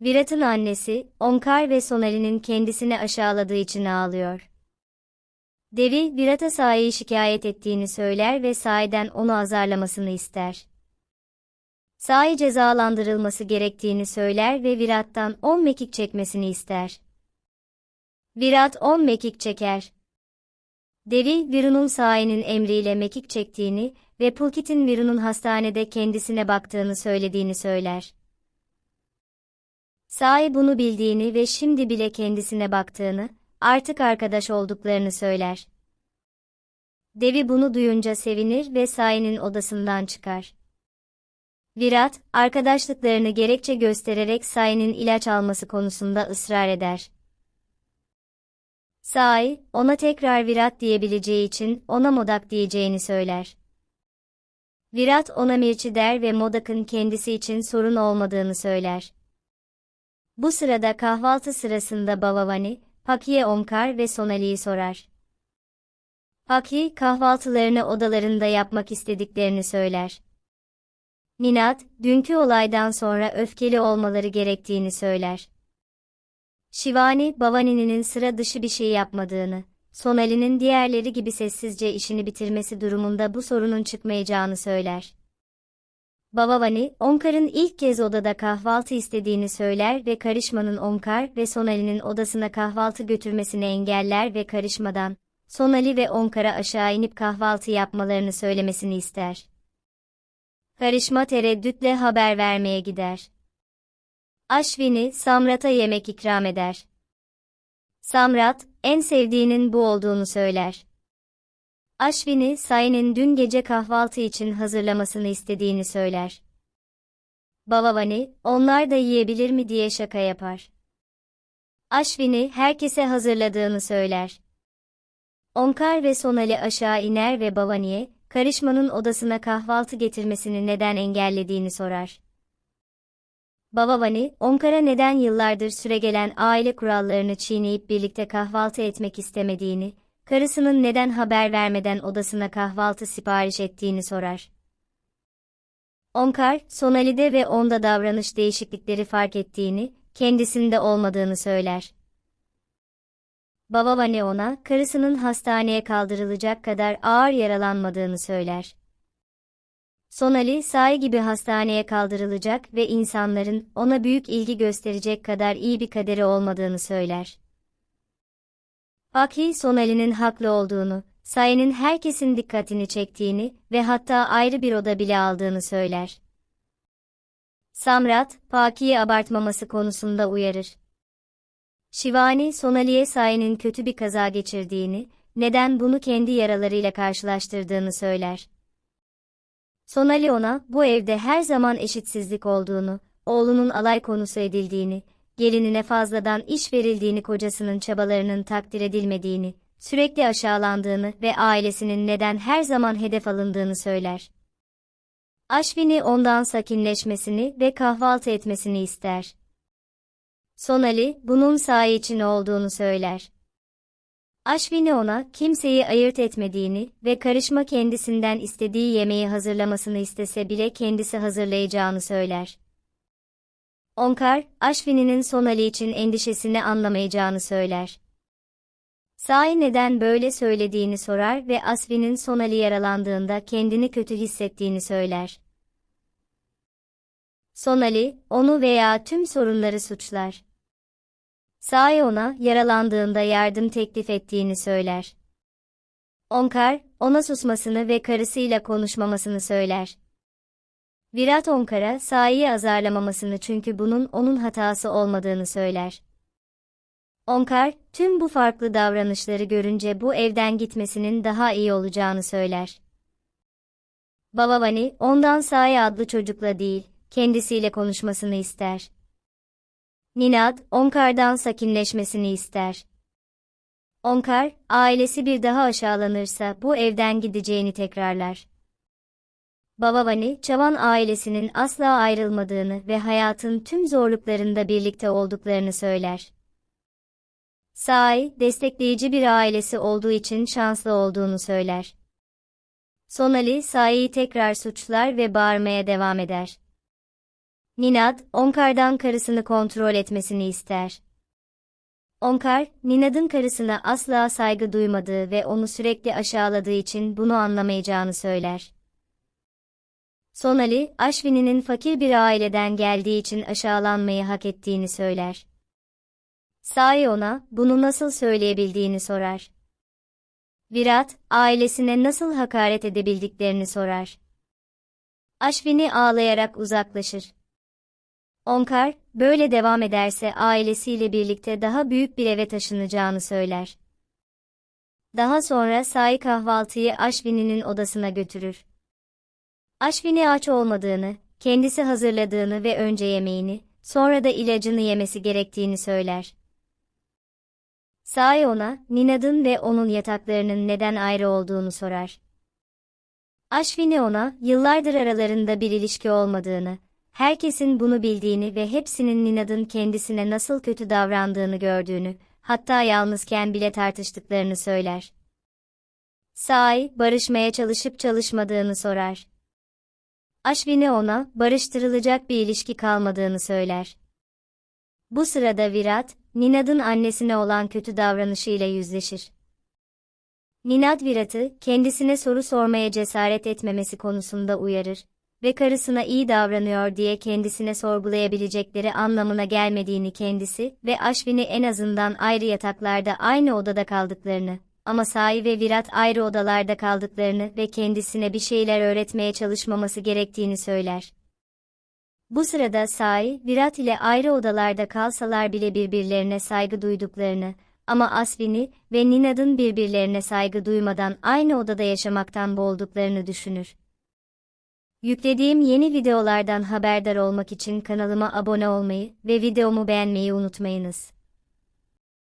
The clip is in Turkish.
Virat'ın annesi, Onkar ve Sonali'nin kendisini aşağıladığı için ağlıyor. Devi, Virat'a Sai'yi şikayet ettiğini söyler ve Sai'den onu azarlamasını ister. Sai cezalandırılması gerektiğini söyler ve Virat'tan 10 mekik çekmesini ister. Virat 10 mekik çeker. Devi, Viru'nun Sai'nin emriyle mekik çektiğini ve Pulkit'in Viru'nun hastanede kendisine baktığını söylediğini söyler. Sai bunu bildiğini ve şimdi bile kendisine baktığını, artık arkadaş olduklarını söyler. Devi bunu duyunca sevinir ve Sai'nin odasından çıkar. Virat, arkadaşlıklarını gerekçe göstererek Sai'nin ilaç alması konusunda ısrar eder. Sai, ona tekrar Virat diyebileceği için ona Modak diyeceğini söyler. Virat ona Mirçi der ve Modak'ın kendisi için sorun olmadığını söyler. Bu sırada kahvaltı sırasında Bavavani, Paki'ye Omkar ve Sonali'yi sorar. Paki, kahvaltılarını odalarında yapmak istediklerini söyler. Ninat, dünkü olaydan sonra öfkeli olmaları gerektiğini söyler. Şivani, Bavani'nin sıra dışı bir şey yapmadığını, Sonali'nin diğerleri gibi sessizce işini bitirmesi durumunda bu sorunun çıkmayacağını söyler. Babavani, Omkar'ın ilk kez odada kahvaltı istediğini söyler ve Karışma'nın Omkar ve Sonali'nin odasına kahvaltı götürmesini engeller ve Karışma'dan, Sonali ve Omkar'a aşağı inip kahvaltı yapmalarını söylemesini ister. Karışma tereddütle haber vermeye gider. Aşvini, Samrat'a yemek ikram eder. Samrat, en sevdiğinin bu olduğunu söyler. Aşvini, Say'nin dün gece kahvaltı için hazırlamasını istediğini söyler. Bavavani, onlar da yiyebilir mi diye şaka yapar. Aşvini, herkese hazırladığını söyler. Onkar ve Sonali aşağı iner ve Bavani'ye, Karışma'nın odasına kahvaltı getirmesini neden engellediğini sorar. Bavavani, Onkar'a neden yıllardır süregelen aile kurallarını çiğneyip birlikte kahvaltı etmek istemediğini, karısının neden haber vermeden odasına kahvaltı sipariş ettiğini sorar. Onkar, Sonali'de ve onda davranış değişiklikleri fark ettiğini, kendisinde olmadığını söyler. Bavavani ona, karısının hastaneye kaldırılacak kadar ağır yaralanmadığını söyler. Sonali, Sai gibi hastaneye kaldırılacak ve insanların ona büyük ilgi gösterecek kadar iyi bir kaderi olmadığını söyler. Aki, Sonali'nin haklı olduğunu, Sai'nin herkesin dikkatini çektiğini ve hatta ayrı bir oda bile aldığını söyler. Samrat, Paki'yi abartmaması konusunda uyarır. Şivani, Sonali'ye Sai'nin kötü bir kaza geçirdiğini, neden bunu kendi yaralarıyla karşılaştırdığını söyler. Sonali ona, bu evde her zaman eşitsizlik olduğunu, oğlunun alay konusu edildiğini, gelinine fazladan iş verildiğini kocasının çabalarının takdir edilmediğini, sürekli aşağılandığını ve ailesinin neden her zaman hedef alındığını söyler. Aşvini ondan sakinleşmesini ve kahvaltı etmesini ister. Sonali, bunun sahi için olduğunu söyler. Aşvini ona kimseyi ayırt etmediğini ve karışma kendisinden istediği yemeği hazırlamasını istese bile kendisi hazırlayacağını söyler. Onkar, Aşvini'nin Sonali için endişesini anlamayacağını söyler. Sai neden böyle söylediğini sorar ve Asvi'nin Sonali yaralandığında kendini kötü hissettiğini söyler. Sonali, onu veya tüm sorunları suçlar. Sai ona, yaralandığında yardım teklif ettiğini söyler. Onkar, ona susmasını ve karısıyla konuşmamasını söyler. Virat Onkar'a Sai'yi azarlamamasını çünkü bunun onun hatası olmadığını söyler. Onkar, tüm bu farklı davranışları görünce bu evden gitmesinin daha iyi olacağını söyler. Babavani, ondan Sai adlı çocukla değil, kendisiyle konuşmasını ister. Ninad, Onkar'dan sakinleşmesini ister. Onkar, ailesi bir daha aşağılanırsa bu evden gideceğini tekrarlar. Babavani, Çavan ailesinin asla ayrılmadığını ve hayatın tüm zorluklarında birlikte olduklarını söyler. Sai, destekleyici bir ailesi olduğu için şanslı olduğunu söyler. Sonali, Sai'yi tekrar suçlar ve bağırmaya devam eder. Ninad, Onkar'dan karısını kontrol etmesini ister. Onkar, Ninad'ın karısına asla saygı duymadığı ve onu sürekli aşağıladığı için bunu anlamayacağını söyler. Sonali, Ashwini'nin fakir bir aileden geldiği için aşağılanmayı hak ettiğini söyler. Sai ona, bunu nasıl söyleyebildiğini sorar. Virat, ailesine nasıl hakaret edebildiklerini sorar. Ashwini ağlayarak uzaklaşır. Onkar, böyle devam ederse ailesiyle birlikte daha büyük bir eve taşınacağını söyler. Daha sonra Sai kahvaltıyı Ashwini'nin odasına götürür. Ashwini aç olmadığını, kendisi hazırladığını ve önce yemeğini, sonra da ilacını yemesi gerektiğini söyler. Sai ona, Ninad'ın ve onun yataklarının neden ayrı olduğunu sorar. Ashwini ona, yıllardır aralarında bir ilişki olmadığını, herkesin bunu bildiğini ve hepsinin Ninad'ın kendisine nasıl kötü davrandığını gördüğünü, hatta yalnızken bile tartıştıklarını söyler. Sai, barışmaya çalışıp çalışmadığını sorar. Ashwini ona, barıştırılacak bir ilişki kalmadığını söyler. Bu sırada Virat, Ninad'ın annesine olan kötü davranışıyla yüzleşir. Ninad Virat'ı, kendisine soru sormaya cesaret etmemesi konusunda uyarır ve karısına iyi davranıyor diye kendisine sorgulayabilecekleri anlamına gelmediğini kendisi ve Ashwini en azından ayrı yataklarda aynı odada kaldıklarını, ama Sai ve Virat ayrı odalarda kaldıklarını ve kendisine bir şeyler öğretmeye çalışmaması gerektiğini söyler. Bu sırada Sai, Virat ile ayrı odalarda kalsalar bile birbirlerine saygı duyduklarını, ama Asvini ve Ninad'ın birbirlerine saygı duymadan aynı odada yaşamaktan boğulduklarını düşünür. Yüklediğim yeni videolardan haberdar olmak için kanalıma abone olmayı ve videomu beğenmeyi unutmayınız.